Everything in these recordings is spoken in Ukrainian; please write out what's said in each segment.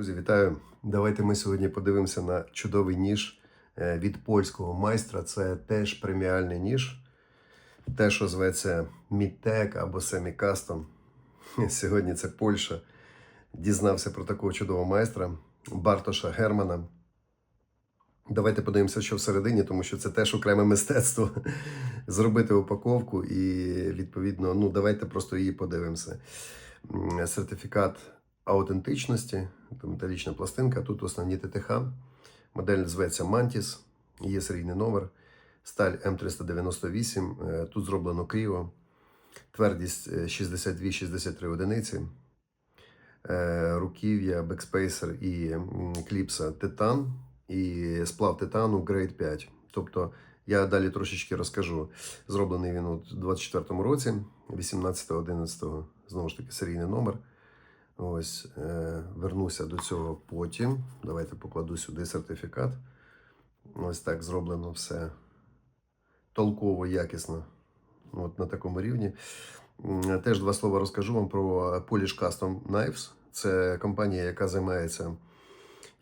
Друзі, вітаю! Давайте ми сьогодні подивимося на чудовий ніж е, від польського майстра. Це теж преміальний ніж. Те, що зветься Мітек або Semi-Custom. Сьогодні це Польща. Дізнався про такого чудового майстра Бартоша Германа. Давайте подивимося, що всередині, тому що це теж окреме мистецтво. Зробити упаковку і, відповідно, ну, давайте просто її подивимося. Сертифікат аутентичності, металічна пластинка. Тут основні ТТХ. Модель зветься Mantis, є серійний номер. Сталь М398. е, Тут зроблено кріво. Твердість е, 62-63 одиниці. Е, Руків'я, бекспейсер і кліпса титан. І сплав титану Grade 5. Тобто я далі трошечки розкажу. Зроблений він у 24-му році, 18-11, знову ж таки, серійний номер. Ось, е, вернуся до цього потім. Давайте покладу сюди сертифікат. Ось так зроблено все толково, якісно. От на такому рівні. Теж два слова розкажу вам про Polish Custom Knives. Це компанія, яка займається.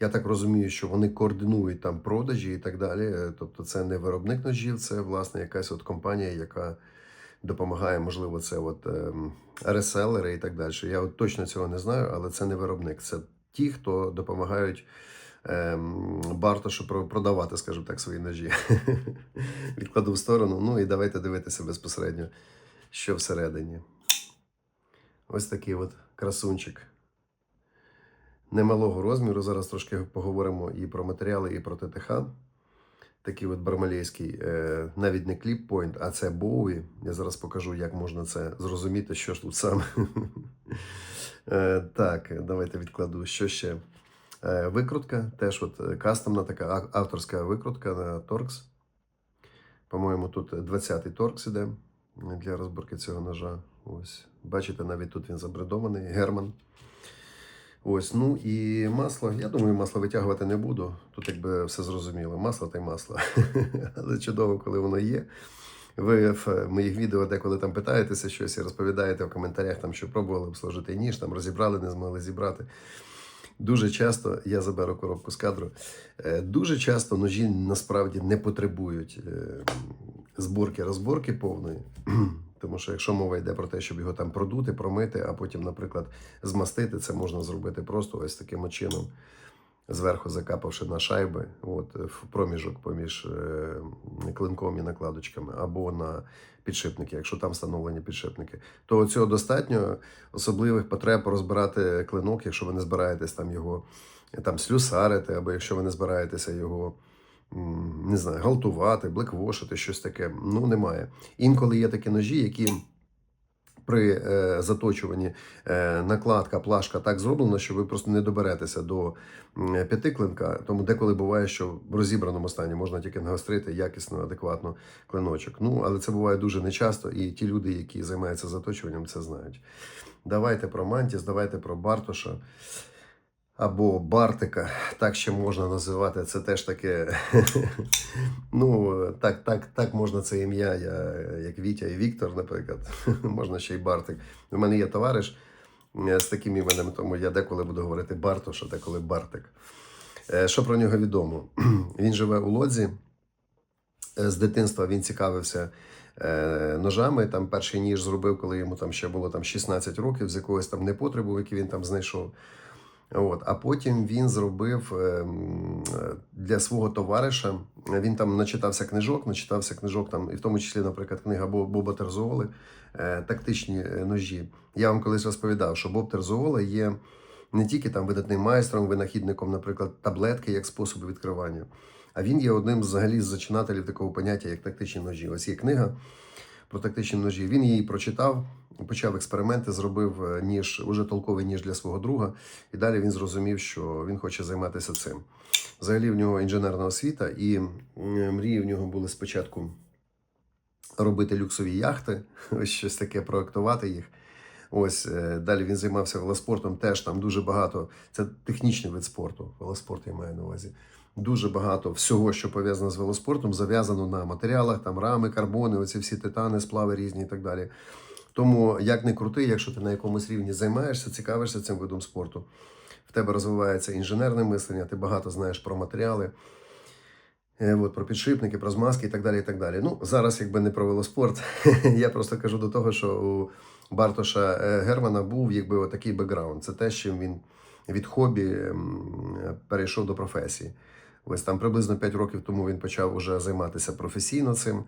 Я так розумію, що вони координують там продажі і так далі. Тобто, це не виробник ножів, це власне якась от компанія, яка допомагає, можливо, це от ем, реселери і так далі. Я от точно цього не знаю, але це не виробник. Це ті, хто допомагають ем, Бартошу продавати, скажімо так, свої ножі. Відкладу в сторону. Ну і давайте дивитися безпосередньо, що всередині. Ось такий от красунчик. Немалого розміру. Зараз трошки поговоримо і про матеріали, і про ТТХ. Такий от бармалейський, е, навіть не кліп-пойнт, а це Боуї. Я зараз покажу, як можна це зрозуміти, що ж тут саме. Е, так, давайте відкладу. Що ще? Е, викрутка, теж от кастомна така авторська викрутка на Torx. По-моєму, тут 20-й Torx іде для розборки цього ножа. Ось. Бачите, навіть тут він забредований, Герман. Ось, ну і масло. Я думаю, масло витягувати не буду. Тут якби все зрозуміло. Масло та й масло. Але чудово, коли воно є. Ви в моїх відео деколи там питаєтеся щось і розповідаєте в коментарях, там, що пробували обслужити ніж, там розібрали, не змогли зібрати. Дуже часто я заберу коробку з кадру. е, Дуже часто ножі насправді не потребують е, зборки розборки повної. Тому що якщо мова йде про те, щоб його там продути, промити, а потім, наприклад, змастити, це можна зробити просто ось таким чином, зверху закапавши на шайби, от в проміжок поміж е, клинком і накладочками, або на підшипники, якщо там встановлені підшипники, то цього достатньо особливих потреб розбирати клинок, якщо ви не збираєтесь там його е, там слюсарити, або якщо ви не збираєтеся його. Не знаю, галтувати, блеквошити, щось таке. Ну, немає. Інколи є такі ножі, які при е, заточуванні е, накладка, плашка так зроблена, що ви просто не доберетеся до м, п'ятиклинка. Тому деколи буває, що в розібраному стані можна тільки нагострити якісно, адекватно клиночок. Ну, але це буває дуже нечасто, і ті люди, які займаються заточуванням, це знають. Давайте про Мантіс, давайте про Бартоша. Або Бартика, так ще можна називати. Це теж таке. ну, так, так, так можна це ім'я, я, як Вітя і Віктор, наприклад. можна ще й Бартик. У мене є товариш е, з таким іменем, тому я деколи буду говорити Бартош, а деколи Бартик. Е, Що про нього відомо? Він живе у Лодзі. Е, З дитинства він цікавився е, ножами. Там перший ніж зробив, коли йому там ще було там 16 років, з якогось там непотребу, який він там знайшов. От, а потім він зробив ем, е, для свого товариша. Він там начитався книжок, начитався книжок, там, і в тому числі, наприклад, книга Боба Терзуоли е, тактичні е, ножі. Я вам колись розповідав, що Боб Терзуола є не тільки там видатним майстром, винахідником, наприклад, таблетки як способу відкривання, а він є одним взагалі з зачинателів такого поняття, як тактичні ножі. Ось є книга про тактичні ножі. Він її прочитав, почав експерименти, зробив е, ніж, уже толковий ніж для свого друга. І далі він зрозумів, що він хоче займатися цим. Взагалі в нього інженерна освіта, і мрії в нього були спочатку робити люксові яхти, ось щось таке, проектувати їх. Ось е, далі він займався велоспортом. Теж там дуже багато. Це технічний вид спорту. Велоспорт я маю на увазі. Дуже багато всього, що пов'язано з велоспортом, зав'язано на матеріалах, там рами, карбони, оці всі титани, сплави різні і так далі. Тому як не крути, якщо ти на якомусь рівні займаєшся, цікавишся цим видом спорту. в тебе розвивається інженерне мислення, ти багато знаєш про матеріали, е, от, про підшипники, про змазки і так далі. і так далі. Ну, зараз, якби не про велоспорт, я просто кажу до того, що у Бартоша е, Германа був якби такий бекграунд. Це те, чим він від хобі перейшов до професії. Ось там приблизно 5 років тому він почав уже займатися професійно цим.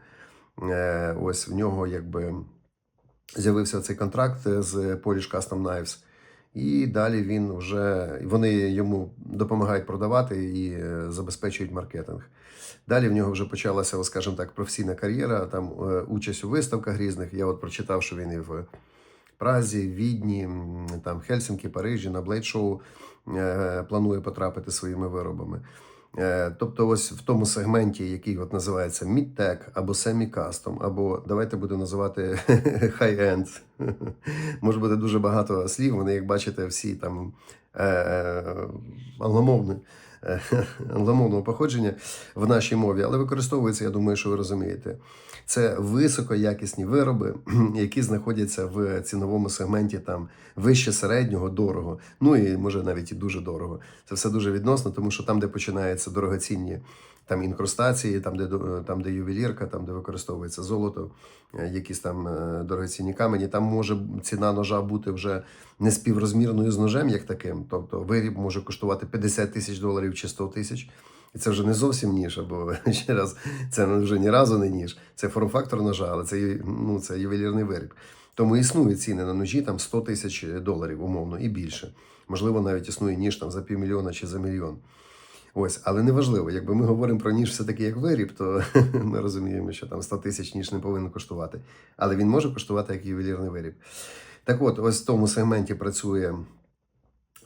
Е, Ось в нього якби з'явився цей контракт з Polish Custom Knives. І далі він вже вони йому допомагають продавати і е, забезпечують маркетинг. Далі в нього вже почалася, скажімо так, професійна кар'єра, там е, участь у виставках різних. Я от прочитав, що він і в Празі, Відні, там Хельсинкі, Парижі, на Блейд Шоу е, планує потрапити своїми виробами. Е, Тобто, ось в тому сегменті, який от називається Mid-Tech або Semi-Custom, або давайте будемо називати High-End. Може бути дуже багато слів. Вони, як бачите, всі там е, англомовні, е, англомовного походження в нашій мові, але використовується, я думаю, що ви розумієте. Це високоякісні вироби, які знаходяться в ціновому сегменті там вище середнього, дорого. Ну і може навіть і дуже дорого. Це все дуже відносно, тому що там, де починаються дорогоцінні там інкрустації, там, де до- там, де ювелірка, там, де використовується золото, е, якісь там е, дорогоцінні камені, там може ціна ножа бути вже не співрозмірною з ножем, як таким. Тобто виріб може коштувати 50 тисяч доларів чи 100 тисяч. І це вже не зовсім ніж, або ще раз, це вже ні разу не ніж. Це форм-фактор ножа, але це, ну, це ювелірний виріб. Тому існують ціни на ножі там 100 тисяч доларів, умовно, і більше. Можливо, навіть існує ніж там за півмільйона чи за мільйон. Ось, але неважливо, якби ми говоримо про ніж все-таки як виріб, то ми розуміємо, що там 100 тисяч ніж не повинен коштувати. Але він може коштувати як ювелірний виріб. Так от, ось в тому сегменті працює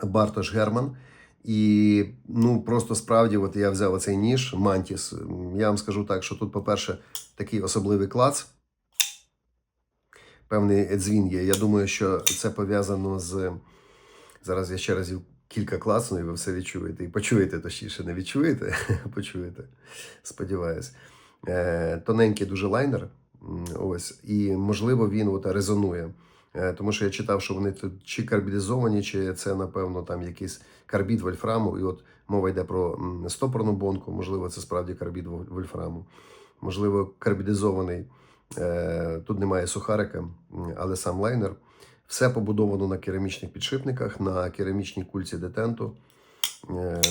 Бартош Герман. І ну просто справді, от я взяв оцей ніж Мантіс. Я вам скажу так, що тут, по-перше, такий особливий клац. Певний дзвін є. Я думаю, що це пов'язано з. Зараз я ще разів кілька клацну, і ви все відчуєте. І почуєте, точніше, не відчуєте, почуєте. Сподіваюсь. Е, тоненький дуже лайнер. Ось, і можливо він от резонує. Е, Тому що я читав, що вони тут чи карбідизовані, чи це, напевно, там якийсь карбід вольфраму. І от мова йде про стопорну бонку, можливо, це справді карбід вольфраму. Можливо, карбідизований. Е, Тут немає сухарика, але сам лайнер. Все побудовано на керамічних підшипниках, на керамічній кульці детенту. Е,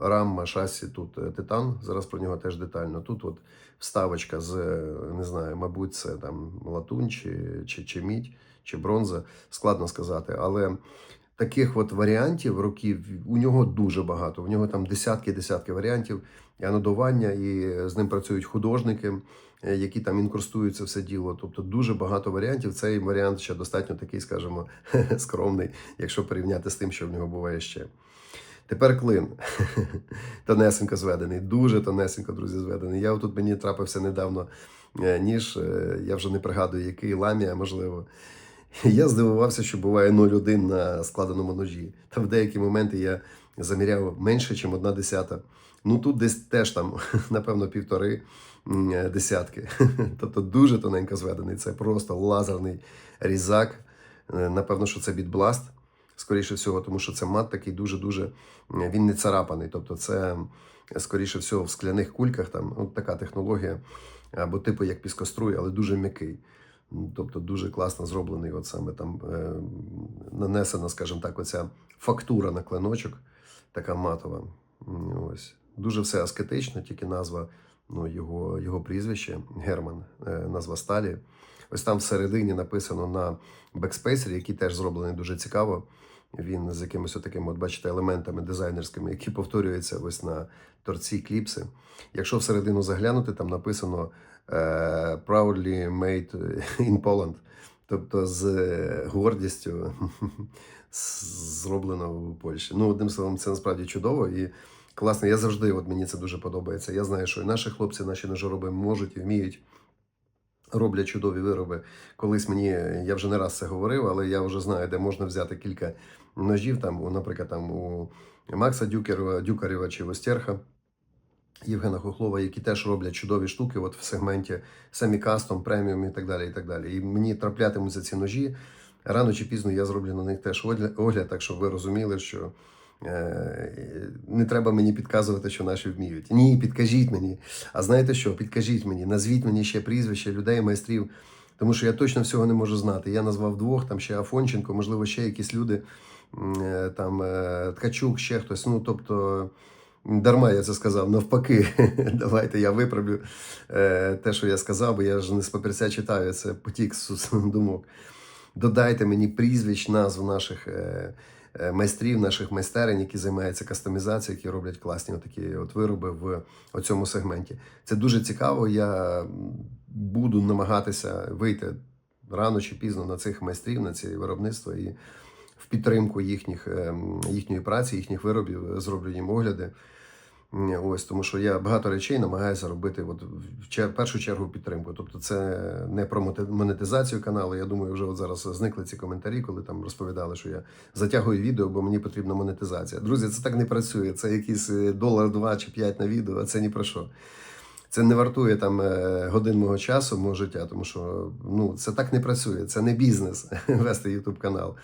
Рамма, шасі тут е, титан. Зараз про нього теж детально. Тут от вставочка з, е, не знаю, мабуть, це там латунь чи, чи, чи мідь, чи бронза. Складно сказати. Але таких от варіантів років у нього дуже багато. У нього там десятки-десятки варіантів і анодування, і з ним працюють художники, які там інкрустують це все діло. Тобто дуже багато варіантів. Цей варіант ще достатньо такий, скажімо, скромний, якщо порівняти з тим, що в нього буває ще. Тепер клин. тонесенько зведений, дуже тонесенько, друзі, зведений. Я тут мені трапився недавно е, ніж, е, я вже не пригадую, який ламія, можливо. Я здивувався, що буває 0,1 на складеному ножі. Та в деякі моменти я заміряв менше, ніж одна десята. Ну тут десь теж там, напевно, півтори е, десятки. Тобто дуже тоненько зведений. Це просто лазерний різак. Е, Напевно, що це бітбласт, скоріше всього, тому що це мат такий дуже-дуже. Він не царапаний. Тобто, це скоріше всього в скляних кульках, там от така технологія, або типу як піскоструй, але дуже м'який. Тобто дуже класно зроблений, от саме там е, нанесена, скажімо так, оця фактура на клиночок, така матова. Ось. Дуже все аскетично, тільки назва, ну, його, його прізвище Герман, е, назва сталі. Ось там всередині написано на бекспейсері, який теж зроблений дуже цікаво. Він з якимись такими, от бачите, елементами дизайнерськими, які повторюються ось на торці кліпси. Якщо всередину заглянути, там написано е, proudly made in Poland. Тобто з е, гордістю зроблено в Польщі. Ну, одним словом, це насправді чудово і класно. Я завжди, от мені це дуже подобається. Я знаю, що і наші хлопці, наші ножороби можуть і вміють. Роблять чудові вироби. Колись мені, я вже не раз це говорив, але я вже знаю, де можна взяти кілька ножів. Там, наприклад, там у Макса Дюкерова, Дюкарєва чи Востерха, Євгена Хохлова, які теж роблять чудові штуки от в сегменті семі-кастом, преміум і так далі. І так далі. І мені траплятимуться ці ножі. Рано чи пізно я зроблю на них теж огляд, так щоб ви розуміли, що Не треба мені підказувати, що наші вміють. Ні, підкажіть мені. А знаєте що? Підкажіть мені, назвіть мені ще прізвища людей, майстрів, тому що я точно всього не можу знати. Я назвав двох, там ще Афонченко, можливо, ще якісь люди, е, там е, Ткачук, ще хтось. Ну, тобто, дарма я це сказав, навпаки, давайте я виправлю е, те, що я сказав, бо я ж не з папірця читаю, це потік з думок. Додайте мені прізвищ, назв наших е, е, майстрів, наших майстерень, які займаються кастомізацією, які роблять класні такі от вироби в цьому сегменті. Це дуже цікаво. Я буду намагатися вийти рано чи пізно на цих майстрів, на ці виробництва і в підтримку їхніх, е, їхньої праці, їхніх виробів, зроблю їм огляди. Ось тому, що я багато речей намагаюся робити от в першу чергу підтримку. Тобто, це не про монетизацію каналу. Я думаю, вже от зараз зникли ці коментарі, коли там розповідали, що я затягую відео, бо мені потрібна монетизація. Друзі, це так не працює. Це якийсь е, долар, два чи п'ять на відео, а це ні про що. Це не вартує там е, годин мого часу, мого життя, тому що ну це так не працює. Це не бізнес вести YouTube канал.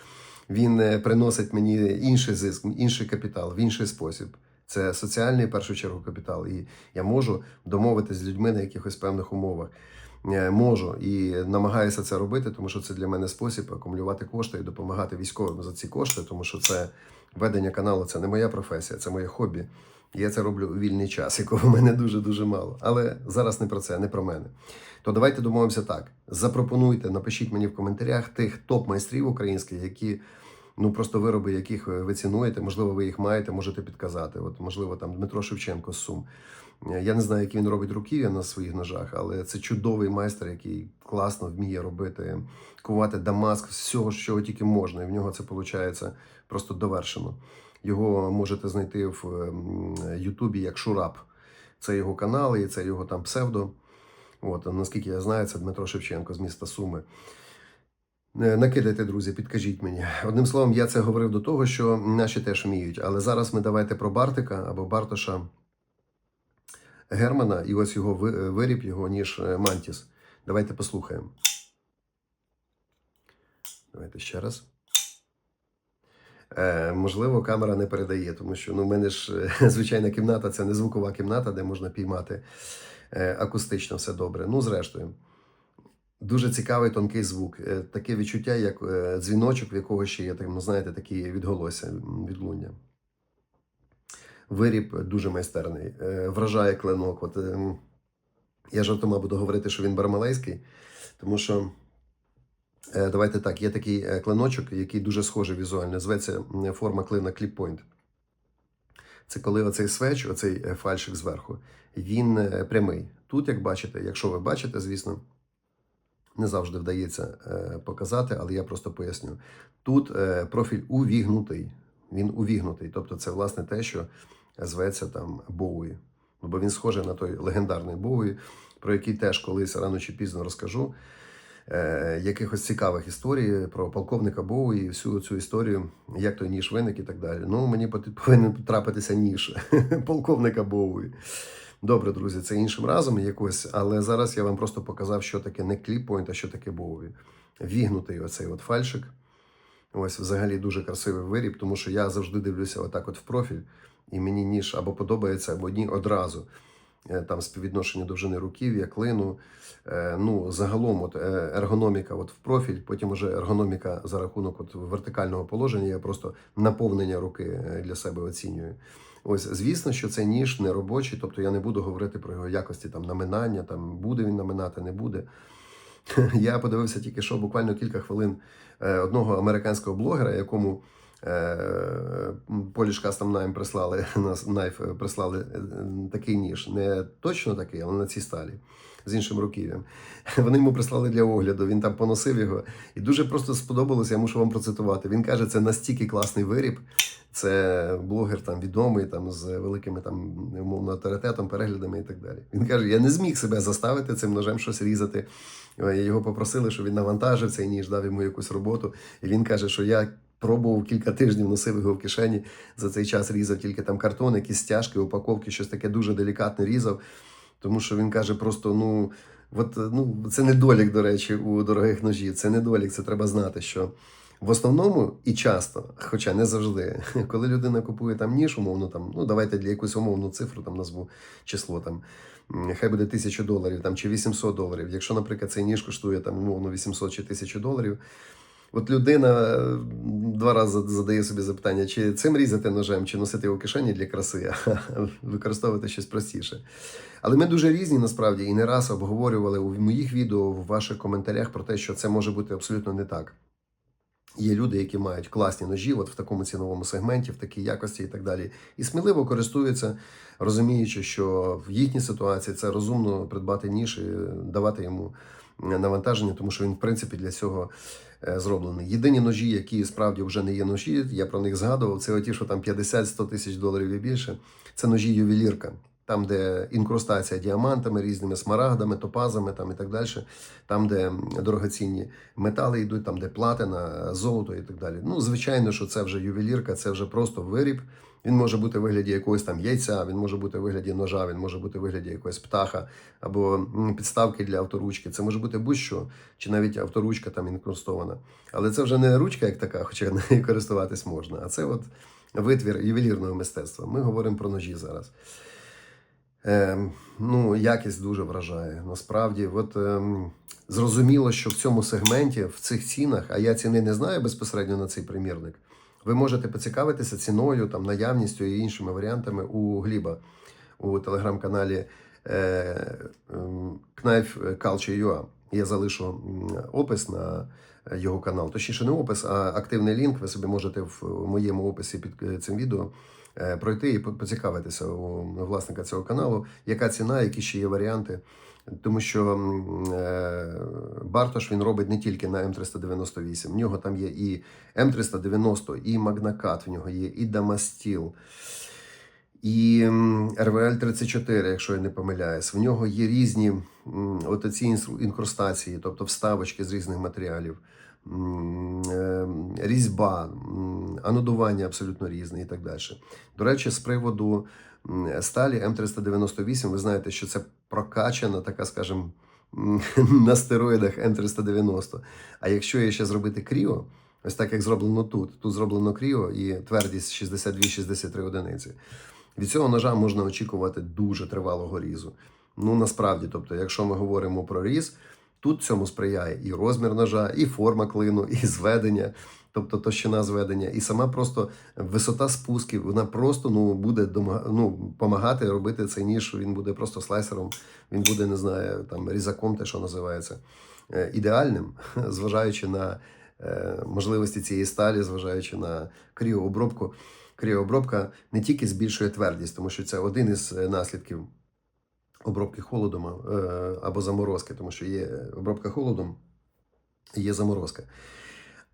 Він е, приносить мені інший зиск, інший капітал в інший спосіб. Це соціальний в першу чергу капітал, і я можу домовитися з людьми на якихось певних умовах. Е, Можу і намагаюся це робити, тому що це для мене спосіб акумулювати кошти і допомагати військовим за ці кошти, тому що це ведення каналу, це не моя професія, це моє хобі. Я це роблю у вільний час, якого в мене дуже дуже мало. Але зараз не про це, не про мене. То давайте домовимося так: запропонуйте, напишіть мені в коментарях тих топ-майстрів українських, які ну просто вироби, яких ви цінуєте, можливо, ви їх маєте, можете підказати. От, можливо, там Дмитро Шевченко з Сум. Е, Я не знаю, які він робить руків'я на своїх ножах, але це чудовий майстер, який класно вміє робити, кувати дамаск, всього, що тільки можна. І в нього це виходить просто довершено. Його можете знайти в ем, Ютубі як Шурап. Це його канал, і це його там псевдо. От, наскільки я знаю, це Дмитро Шевченко з міста Суми. Е, Накидайте, друзі, підкажіть мені. Одним словом, я це говорив до того, що наші теж вміють. Але зараз ми давайте про Бартика або Бартоша Германа, і ось його виріб, його ніж е, Мантіс. Давайте послухаємо. Давайте ще раз. Е, можливо, камера не передає, тому що ну, в мене ж е, звичайна кімната, це не звукова кімната, де можна піймати е, акустично все добре. Ну, зрештою. Дуже цікавий тонкий звук. Е, Таке відчуття, як е, дзвіночок, в якого ще є, ну, знаєте, такі відголосся, відлуння. Виріб дуже майстерний, е, вражає клинок. От, я жартома буду говорити, що він бармалейський, тому що давайте так, є такий клиночок, який дуже схожий візуально. Зветься форма клина Point. Це коли оцей свеч, оцей фальшик зверху, він прямий. Тут, як бачите, якщо ви бачите, звісно, не завжди вдається е, показати, але я просто поясню. Тут е, профіль увігнутий. Він увігнутий. Тобто, це власне те, що зветься там Боуї. Ну, бо він схожий на той легендарний Боуї, про який теж колись рано чи пізно розкажу. Е, якихось цікавих історій про полковника Боуї і всю цю історію, як той ніж виник і так далі. Ну, мені повинен трапитися ніж полковника Боуї. Добре, друзі, це іншим разом якось, але зараз я вам просто показав, що таке не кліппойнт, а що таке Боуї. Вігнутий оцей от фальшик. Ось взагалі дуже красивий виріб, тому що я завжди дивлюся отак от в профіль, і мені ніж або подобається, або ні одразу. Е, Там співвідношення довжини руків'я, клину. Е, Ну, загалом, от е, ергономіка от в профіль, потім уже ергономіка за рахунок от вертикального положення. Я просто наповнення руки для себе оцінюю. Ось, звісно, що цей ніж не робочий, тобто я не буду говорити про його якості там наминання, там буде він наминати, не буде. Я подивився тільки що буквально кілька хвилин е, одного американського блогера, якому Поліш Polish Custom Knife прислали е, прислали е, такий ніж. Не точно такий, але на цій сталі. З іншим руків'ям. Вони йому прислали для огляду, він там поносив його. І дуже просто сподобалося, я мушу вам процитувати. Він каже, це настільки класний виріб. Це блогер там відомий, там з великими там умовно авторитетом, переглядами і так далі. Він каже: я не зміг себе заставити цим ножем щось різати. Е, Його попросили, щоб він навантажив цей ніж, дав йому якусь роботу. І він каже, що я пробував кілька тижнів, носив його в кишені. За цей час різав тільки там картон, якісь стяжки, упаковки, щось таке дуже делікатне різав. Тому що він каже, просто ну. От, ну, це недолік, до речі, у дорогих ножів. Це недолік, це треба знати, що В основному і часто, хоча не завжди, коли людина купує там ніж, умовно там, ну давайте для якусь умовну цифру там назву число там. Хай буде 1000 доларів там, чи 800 доларів. Якщо, наприклад, цей ніж коштує там, умовно 800 чи 1000 доларів, От людина е, два рази задає собі запитання, чи цим різати ножем, чи носити його в кишені для краси, а використовувати щось простіше. Але ми дуже різні насправді і не раз обговорювали у моїх відео, в ваших коментарях про те, що це може бути абсолютно не так. Є люди, які мають класні ножі, от в такому ціновому сегменті, в такій якості і так далі, і сміливо користуються, розуміючи, що в їхній ситуації це розумно придбати ніж і давати йому навантаження, тому що він, в принципі, для цього е, зроблений. Єдині ножі, які справді вже не є ножі, я про них згадував. Це оті, що там 50-100 тисяч доларів і більше. Це ножі ювелірка. Там, де інкрустація діамантами, різними смарагдами, топазами там і так далі. Там, де дорогоцінні метали йдуть, там, де платина, золото і так далі. Ну, звичайно, що це вже ювелірка, це вже просто виріб. Він може бути в вигляді якогось там яйця, він може бути в вигляді ножа, він може бути в вигляді якогось птаха або підставки для авторучки. Це може бути будь-що, чи навіть авторучка там інкрустована. Але це вже не ручка як така, хоча нею користуватись можна. А це от витвір ювелірного мистецтва. Ми говоримо про ножі зараз. Ем, ну, якість дуже вражає. Насправді, от ем, зрозуміло, що в цьому сегменті, в цих цінах, а я ціни не знаю безпосередньо на цей примірник. Ви можете поцікавитися ціною, там, наявністю і іншими варіантами у Гліба у телеграм-каналі е, ем, Knife Culture.ua. Я залишу опис на його канал. Точніше, не опис, а активний лінк. Ви собі можете в моєму описі під е, цим відео е, пройти і поцікавитися у власника цього каналу, яка ціна, які ще є варіанти. Тому що е, Бартош він робить не тільки на М398. В нього там є і М390, і Магнакат, в нього є, і Дамастіл, і РВЛ 34, якщо я не помиляюсь. В нього є різні от ці інкрустації, тобто вставочки з різних матеріалів. е, Різьба, анодування абсолютно різне і так далі. До речі, з приводу сталі М398, ви знаєте, що це прокачана, така, скажімо, на стероїдах М390. А якщо її ще зробити кріо, ось так як зроблено тут, тут зроблено кріо і твердість 62-63 одиниці. Від цього ножа можна очікувати дуже тривалого різу. Ну насправді, тобто, якщо ми говоримо про різ, тут цьому сприяє і розмір ножа, і форма клину, і зведення, тобто товщина зведення, і сама просто висота спусків, вона просто ну, буде ну, допомагати робити цей ніж. Він буде просто слайсером, він буде, не знаю, там різаком, те, що називається, е, ідеальним, зважаючи на е, можливості цієї сталі, зважаючи на кріообробку. Кріообробка не тільки збільшує твердість, тому що це один із е, наслідків обробки холодом е, або заморозки, тому що є обробка холодом, і є заморозка.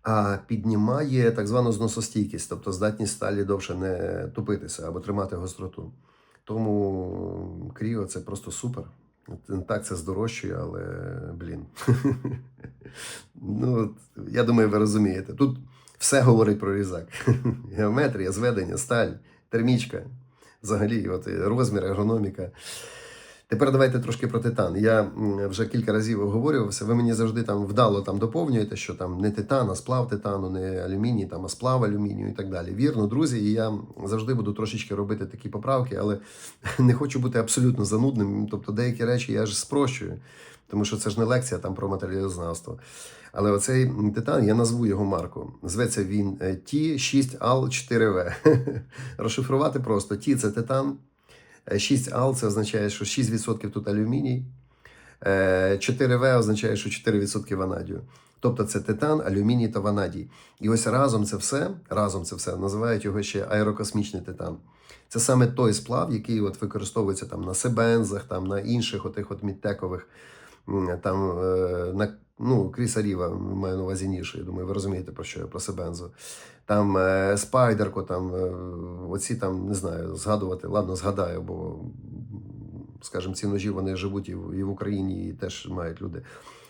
А піднімає так звану зносостійкість, тобто здатність сталі довше не тупитися або тримати гостроту. Тому кріо це просто супер. Так, це здорожчує, але блін. ну, я думаю, ви розумієте. Тут все говорить про різак. Геометрія, зведення, сталь, термічка, взагалі, от, розмір, ергономіка. Тепер давайте трошки про титан. Я вже кілька разів обговорювався. Ви мені завжди там вдало там доповнюєте, що там не титан, а сплав титану, не алюміній, там, а сплав алюмінію і так далі. Вірно, друзі, і я завжди буду трошечки робити такі поправки, але не хочу бути абсолютно занудним. Тобто деякі речі я ж спрощую, тому що це ж не лекція там про матеріалознавство. Але оцей титан, я назву його марку. Зветься він е, T6AL4V. Розшифрувати просто T це титан. 6 ал це означає, що 6% тут алюміній. Е, 4В означає, що 4% ванадію. Тобто це титан, алюміній та ванадій. І ось разом це все, разом це все називають його ще аерокосмічний титан. Це саме той сплав, який от використовується там на себензах, там на інших отих от мідтекових, там е, на ну, Кріса Ріва, маю на увазі ніше. Я думаю, ви розумієте про що я про себензу. Там е, спайдерку, там е, оці там не знаю, згадувати. Ладно, згадаю, бо скажімо, ці ножі вони живуть і в, і в Україні, і теж мають люди.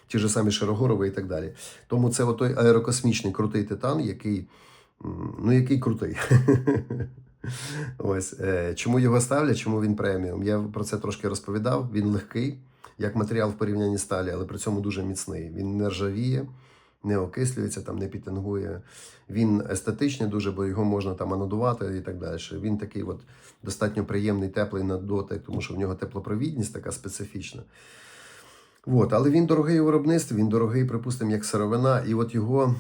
Ті ж самі Широгорови і так далі. Тому це отой аерокосмічний крутий титан, який, ну, який крутий. Ось е, чому його ставлять, чому він преміум? Я про це трошки розповідав. Він легкий, як матеріал в порівнянні сталі, але при цьому дуже міцний. Він не ржавіє, не окислюється, там не пітингує. Він естетичний дуже, бо його можна там анодувати і так далі. Він такий от достатньо приємний, теплий на дотик, тому що в нього теплопровідність така специфічна. От, але він дорогий у виробництві, він дорогий, припустимо, як сировина, і от його.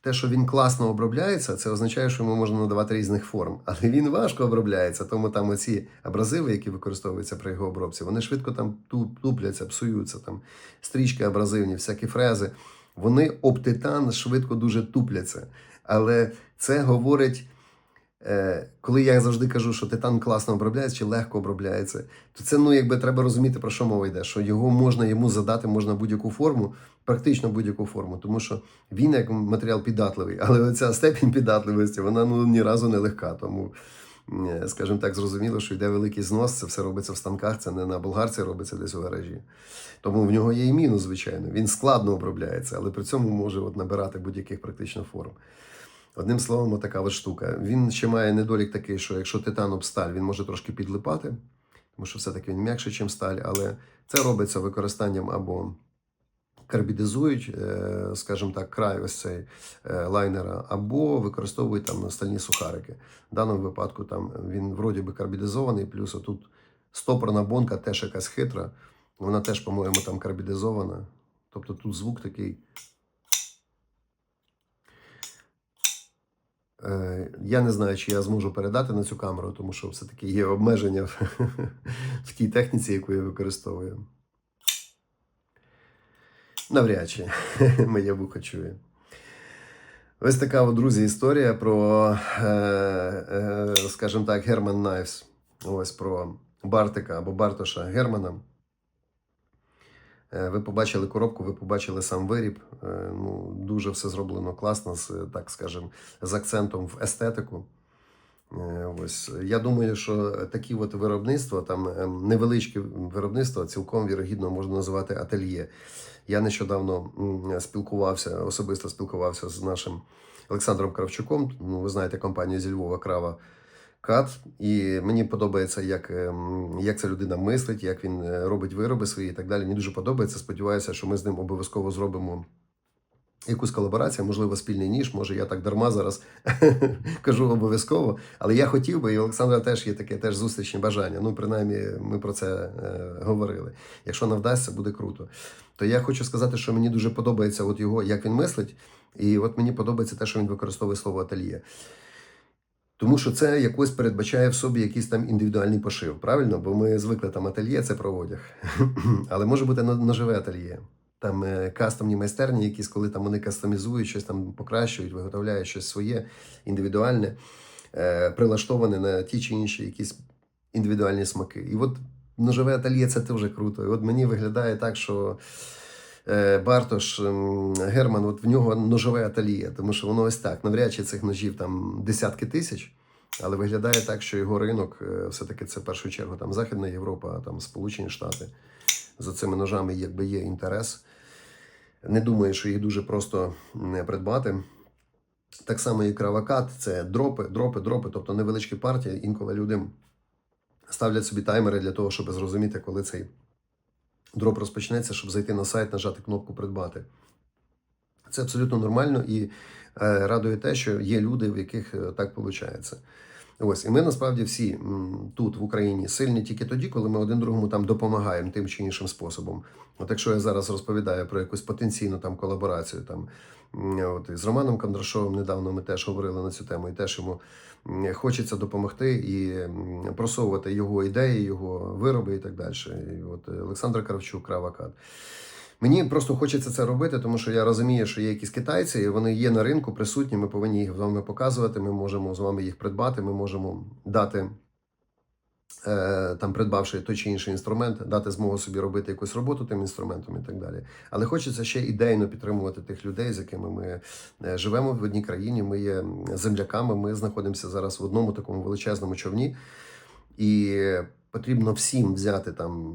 Те, що він класно обробляється, це означає, що йому можна надавати різних форм. Але він важко обробляється, тому там оці абразиви, які використовуються при його обробці, вони швидко там тупляться, псуються, там стрічки абразивні, всякі фрези. Вони об титан швидко дуже тупляться. Але це говорить, коли я завжди кажу, що титан класно обробляється чи легко обробляється, то це ну якби треба розуміти, про що мова йде, що його можна йому задати можна будь-яку форму, практично будь-яку форму, тому що він як матеріал піддатливий, але оця степінь піддатливості, вона ну ні разу не легка. Тому, е, скажімо так, зрозуміло, що йде великий знос, це все робиться в станках, це не на болгарці робиться десь у гаражі. Тому в нього є і мінус, звичайно. Він складно обробляється, але при цьому може от набирати будь-яких практично форм. Одним словом, така от штука. Він ще має недолік такий, що якщо титан об сталь, він може трошки підлипати, тому що все-таки він м'якший, ніж сталь, але це робиться використанням або карбідизують, е, скажімо так, край ось цей е, лайнера, або використовують там стальні сухарики. В даному випадку там він вроді би карбідизований, плюс отут стопорна бонка теж якась хитра. Вона теж, по-моєму, там карбідизована. Тобто тут звук такий. Я не знаю, чи я зможу передати на цю камеру, тому що все-таки є обмеження в, в тій техніці, яку я використовую. Навряд чи моє вухо чує. Ось така, от, друзі, історія про, е, е, скажімо так, Герман Найвс. Ось про Бартика або Бартоша Германа. Е, Ви побачили коробку, ви побачили сам виріб. Е, Ну, дуже все зроблено класно, з, так скажем, з акцентом в естетику. Е, Ось я думаю, що такі от виробництва, там ем, невеличкі виробництва, цілком вірогідно можна називати ательє. Я нещодавно спілкувався, особисто спілкувався з нашим Олександром Кравчуком. Ну, ви знаєте компанію зі Львова Крава Кат. І мені подобається, як, ем, як ця людина мислить, як він е, робить вироби свої і так далі. Мені дуже подобається. Сподіваюся, що ми з ним обов'язково зробимо. Якусь колаборацію, можливо, спільний ніж, може я так дарма зараз кажу обов'язково. Але я хотів би, і Олександра теж є таке теж зустрічне бажання. Ну, принаймні, ми про це е, говорили. Якщо не вдасться, буде круто. То я хочу сказати, що мені дуже подобається от його, як він мислить, і от мені подобається те, що він використовує слово ательє. Тому що це якось передбачає в собі якийсь там індивідуальний пошив, правильно? Бо ми звикли там ательє, це про одяг. Але може бути но- ножове ательє. Там е, кастомні майстерні, якісь, коли там вони кастомізують, щось там покращують, виготовляють щось своє індивідуальне, е, прилаштоване на ті чи інші якісь індивідуальні смаки. І от ножове ательє це дуже круто. І от мені виглядає так, що Бартош ем, Герман, от в нього ножове ательє, тому що воно ось так. Навряд чи цих ножів там десятки тисяч. Але виглядає так, що його ринок е, все-таки це в першу чергу там Західна Європа, там Сполучені Штати. За цими ножами якби є інтерес. Не думаю, що їх дуже просто не придбати. Так само і кравакат це дропи, дропи, дропи, тобто невеличкі партії. Інколи люди ставлять собі таймери для того, щоб зрозуміти, коли цей дроп розпочнеться, щоб зайти на сайт, нажати кнопку придбати. Це абсолютно нормально і е, радує те, що є люди, в яких е, так виходить. Ось, і ми насправді всі тут в Україні сильні тільки тоді, коли ми один другому там допомагаємо тим чи іншим способом. От якщо я зараз розповідаю про якусь потенційну там колаборацію, там от із Романом Кондрашовим недавно ми теж говорили на цю тему, і теж йому хочеться допомогти і просовувати його ідеї, його вироби і так далі. І от е, Олександр Кравчук, Кравакад. Мені просто хочеться це робити, тому що я розумію, що є якісь китайці, і вони є на ринку присутні. Ми повинні їх з вами показувати. Ми можемо з вами їх придбати. Ми можемо дати, е, там, придбавши той чи інший інструмент, дати змогу собі робити якусь роботу тим інструментом і так далі. Але хочеться ще ідейно підтримувати тих людей, з якими ми е, живемо в одній країні. Ми є земляками. Ми знаходимося зараз в одному такому величезному човні. І потрібно всім взяти там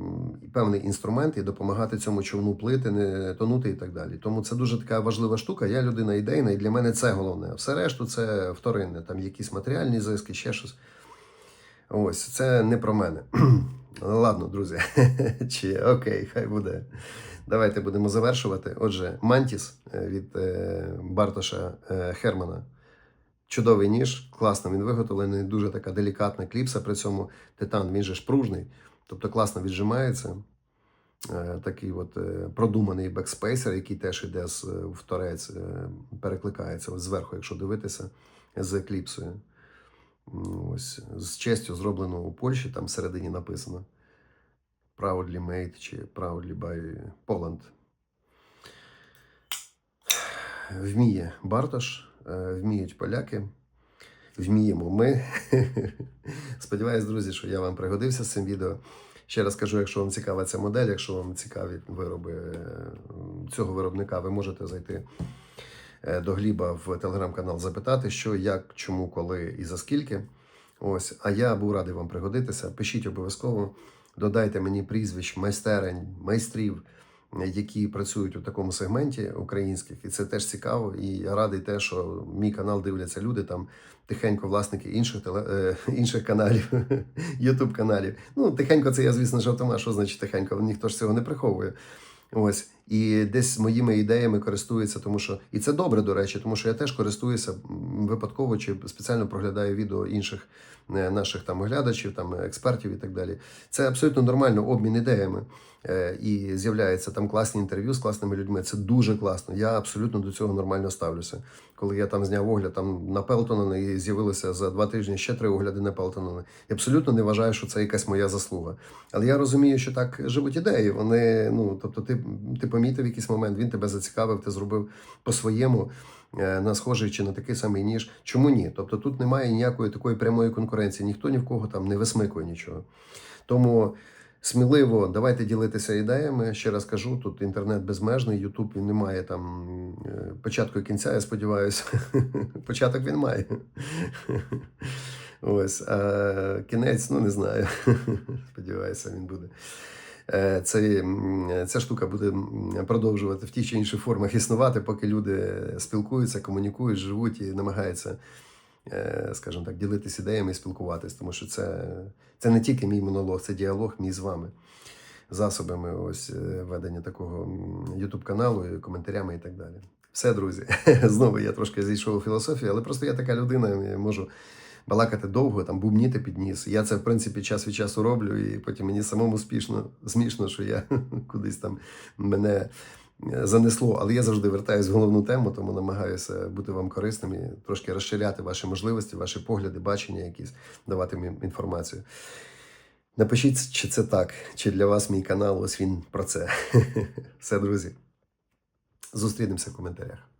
певний інструмент і допомагати цьому човну плити, не тонути і так далі. Тому це дуже така важлива штука. Я людина ідейна, і для мене це головне. Все решту це вторинне, там якісь матеріальні зиски, ще щось. Ось це не про мене. Ладно, друзі. Чи окей, хай буде. Давайте будемо завершувати. Отже, Мантіс е, від е, Бартоша е, Хермана. Чудовий ніж, класно він виготовлений, дуже така делікатна кліпса. При цьому титан він же ж пружний, тобто класно віджимається. Такий от продуманий бекспейсер, який теж іде з, в торець, е, перекликається зверху, якщо дивитися, з кліпсою. Ось з честю зроблено у Польщі, там всередині написано Proudly made чи Proudly by Poland. Вміє Бартош, е, вміють поляки, вміємо ми. Сподіваюсь, друзі, що я вам пригодився з цим відео. Ще раз кажу, якщо вам цікава ця модель, якщо вам цікаві вироби е, цього виробника, ви можете зайти до Гліба в телеграм-канал, запитати, що, як, чому, коли і за скільки. Ось, а я був радий вам пригодитися. Пишіть обов'язково, додайте мені прізвищ майстерень, майстрів, е, які працюють у такому сегменті українських, і це теж цікаво. І я радий те, що мій канал дивляться люди там тихенько, власники інших теле, е, інших каналів, Ютуб каналів. Ну, тихенько, це я, звісно, жартома. Що значить тихенько? Ніхто ж цього не приховує. Ось і десь моїми ідеями користується, тому що і це добре, до речі, тому що я теж користуюся випадково чи спеціально проглядаю відео інших е, наших там оглядачів, там експертів і так далі. Це абсолютно нормально обмін ідеями. Е, І з'являються там класні інтерв'ю з класними людьми. Це дуже класно. Я абсолютно до цього нормально ставлюся. Коли я там зняв огляд там на Пелтонена і з'явилося за два тижні ще три огляди на Пелтонена. Я абсолютно не вважаю, що це якась моя заслуга. Але я розумію, що так живуть ідеї. Вони, ну тобто, ти, ти помітив якийсь момент, він тебе зацікавив, ти зробив по-своєму е, на схожий чи на такий самий ніж. Чому ні? Тобто тут немає ніякої такої прямої конкуренції, ніхто ні в кого там не висмикує нічого. Тому сміливо давайте ділитися ідеями. Ще раз кажу, тут інтернет безмежний, Ютуб не має там е, початку і кінця, я сподіваюся. Початок він має. Ось, а кінець, ну не знаю. Сподіваюся, він буде. Е, Це, м, ця штука буде продовжувати в тих чи інших формах існувати, поки люди спілкуються, комунікують, живуть і намагаються, е, скажімо так, ділитися ідеями і спілкуватись, тому що це, це не тільки мій монолог, це діалог мій з вами. Засобами ось е, ведення такого Ютуб каналу, коментарями і так далі. Все, друзі. Знову я трошки зійшов у філософію, але просто я така людина, я можу балакати довго, там бубніти під ніс. Я це, в принципі, час від часу роблю, і потім мені самому спішно, смішно, що я кудись там мене е, занесло. Але я завжди вертаюсь в головну тему, тому намагаюся бути вам корисним і трошки розширяти ваші можливості, ваші погляди, бачення якісь, давати мені інформацію. Напишіть, чи це так, чи для вас мій канал, ось він про це. Все, друзі. Зустрінемося в коментарях.